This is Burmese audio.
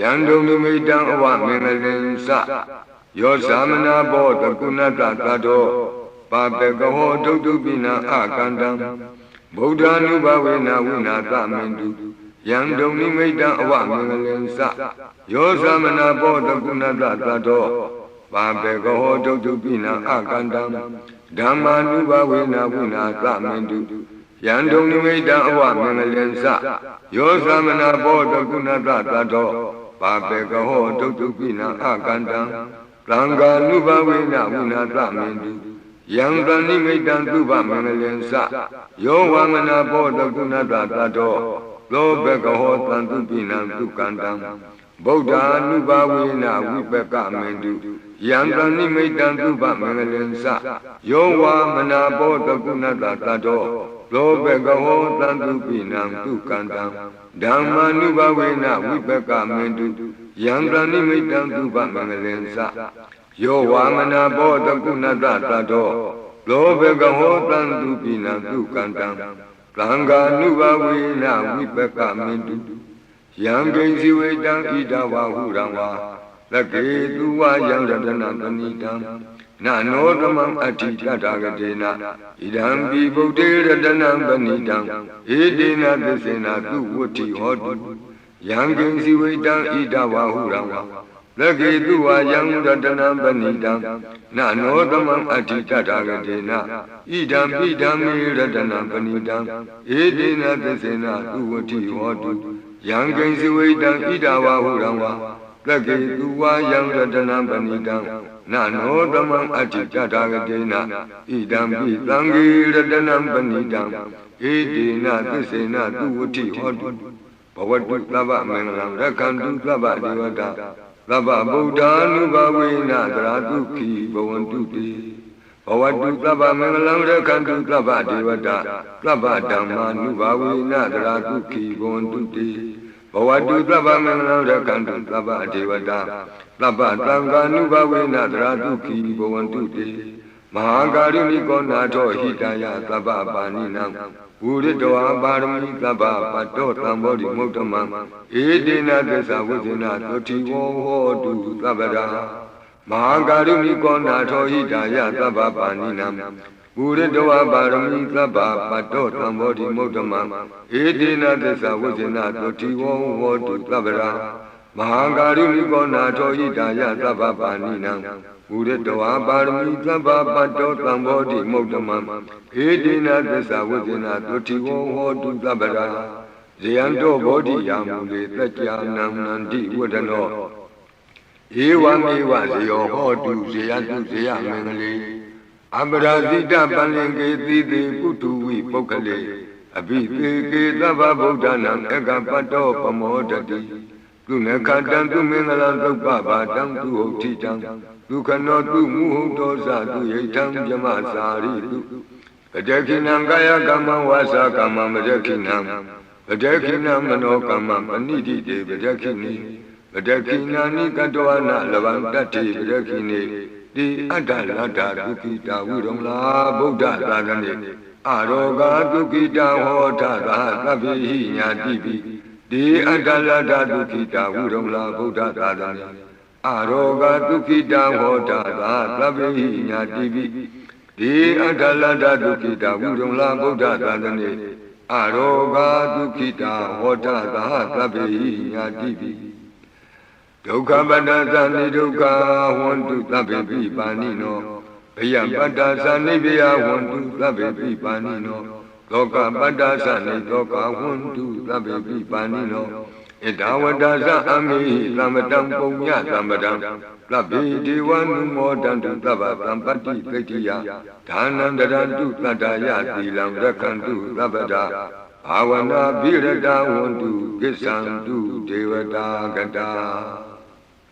ယံဒုံနိမိတံအဝမင်္ဂလင်္စယောသမနာဘောတကုဏတတတောပါပေကဟောဒုတ်တုပိနအကန္တံဗုဒ္ဓ ानु ဘဝေနဝိနာသမင်တုယံဒုံနိမိတံအဝမင်္ဂလင်္စယောသမနာဘောတကုဏတတတောပါပေကဟောဒုတ်တုပိနအကန္တံဓမ္မာနုဘဝေနဝိနာသမင်တုယံဒုံနိမိတံအဝမင်္ဂလင်္စယောသမနာဘောတကုဏတတတော ပါပေကဟောဒုတ်တုပိနအကန္တံသံဃာနုဘဝေနဝိနာသမင်တုယံတဏိမိတံသုဘမင်္ဂလင်္စယောဝမနာဘောတကုဏတတတောသောဘကဟောတံတုပိနံသုကန္တံဗုဒ္ဓ ानु ဘဝေနဝိပကမင်တုယံတဏိမိတံသုဘမင်္ဂလင်္စယောဝမနာဘောတကုဏတတတော သောဘကဟောတံတုပိနံသုကန္တံဓမ္မာနုဘဝေနဝိပကမင်တုယံတဏိမိတံသုဘမင်္ဂလင်္စယောဝါမနာဘောတကုဏတတတောလောဘကဟောတံသူပိနံသူကံတံသံဃာနုဘဝေနဝိပကမင်တုယံကိဉ္စီဝေတံဣဒဝဟုရံဝါ လကေသူဝယံရတနတဏိတံနာနောသမံအဋ္ဌိတတဂတေနဣဒံပိဗုဒ္ဓေရတနံပဏိတံဧတေနသစ္စေနသူဝတ္ထိဟောတုယံကိဉ္စီဝေတံဣဒဝဟုရံဝါလကေသူဝါယံရတနံပဏိတံနာနောသမံအဋ္ဌိတထာဂတေနဣဒံပိဓမ္မေရတနံပဏိတံဧတေနသစ္စေနသူဝတိဟောတုယံကိဉ္စဝိတံဣဒဝါဟုရံဝါ လကေသူဝါယံရတနံပဏိတံနာနောသမံအဋ္ဌိတထာဂတေနဣဒံပိသံဃေရတနံပဏိတံဧတေနသစ္စေနသူဝတိဟောတုဘဝတုသဗ္ဗမင်္ဂလံရက္ခန္တုသဗ္ဗဒေဝတာသဗ္ဗဗုဒ္ဓ ानु ဘဝေနသရာတုခိဘဝန္တုတိဘဝတုသဗ္ဗမင်္ဂလံရခန္တုသဗ္ဗဒေဝတာသဗ္ဗဓမ္မာနုဘဝေနသရာတုခိဘဝန္တုတိ ဘဝတုသဗ္ဗမင်္ဂလံရခန္တုသဗ္ဗဒေဝတာသဗ္ဗသံဃာနုဘဝေနသရာတုခိဘဝန္တုတိမဟာကာရုဏိကောနာထောဟိတယသဗ္ဗပါဏိနံဝုရတောပါရမီသဗ္ဗပတ္တောသံဘောဓိမုဒ္ဓမံဧတေနသစ္စာဝိဇ္ဇနာသုတိဝောဟောတုသဗ္ဗရာမဟာကာရုဏိကောနာထောဟိတာယသဗ္ဗပါဏိနံ ဝုရတောပါရမီသဗ္ဗပတ္တောသံဘောဓိမုဒ္ဓမံဧတေနသစ္စာဝိဇ္ဇနာသုတိဝောဟောတုသဗ္ဗရာမဟာကာရုဏိကောနာထောဟိတာယသဗ္ဗပါဏိနံဝုရတဝါပါရမီသဗ္ဗပတ္တောသံဘောဓိမုဒ္ဓမံဧတိနာသစ္စာဝိဇ္ဇနာသုတိဝောဟောတုသဗ္ဗရာဇယံတောဘောဓိယာမူလေတကြနံနန္တိဝဒနောဧဝမေဝဇယောဟောတုဇယတုဇယမင်္ဂလေ အပရာဇိတပလင်ကေတိတိပုထုဝိပုဂ္ဂလေအဘိသေကေသဗ္ဗဗုဒ္ဓနာအကပတ္တောပမောတတိသူနခတံသူမင်္ဂလံသုပ္ပဘာတံသူဟုတ်တိတံဒုက္ခနောသူမုဟုတောဇသူယိတံမြမစာရိတုပတေခိနံကာယကမ္မဝါစာကမ္မမတေခိနံပတေခိနံမနောကမ္မပဏိတိတေပတေခိနိပတေခိနာနိကတောနာလဗံတတ္တိပတေခိနိ တိအတ္တလတ္တာဒုက္ခိတာဝိရမလားဗုဒ္ဓသာသနေအရောဂါဒုက္ခိတာဟောထသာသဗ္ဗိဟိညာတိပိဒီအတ္တလတ္တာဒုက္ခိတာဝိရမလားဗုဒ္ဓသာသနေအရောဂဒုက္ခိတဟောတာသာသဗ္ဗိညာတိပိဒီအတ္တလတ္တဒုက္ခိတဝုရုံလာဗုဒ္ဓသာသနေအရောဂဒုက္ခိတဟောတာသာသဗ္ဗိညာတိပိ ဒုက္ခပတ္တသနိဒုက္ခဝန္တုသဗ္ဗေပိပါဏိနောဘယပတ္တသနိဗယဝန္တုသဗ္ဗေပိပါဏိနောလောကပတ္တသနိလောကဝန္တုသဗ္ဗေပိပါဏိနောဣဒဝတ္တသအမိသမ္မတံပုံညသမ္မတံသဗ္ဗေဒေဝနုမောတံတုသဗ္ဗသံပတ္တိပိဋ္ဌိယဒါနန္တရတုတတ္တယသီလံရခန္တုသဗ္ဗတာဘာဝနာဘိရတဝန္တုကိစ္ဆန္တုဒေဝတာကတာ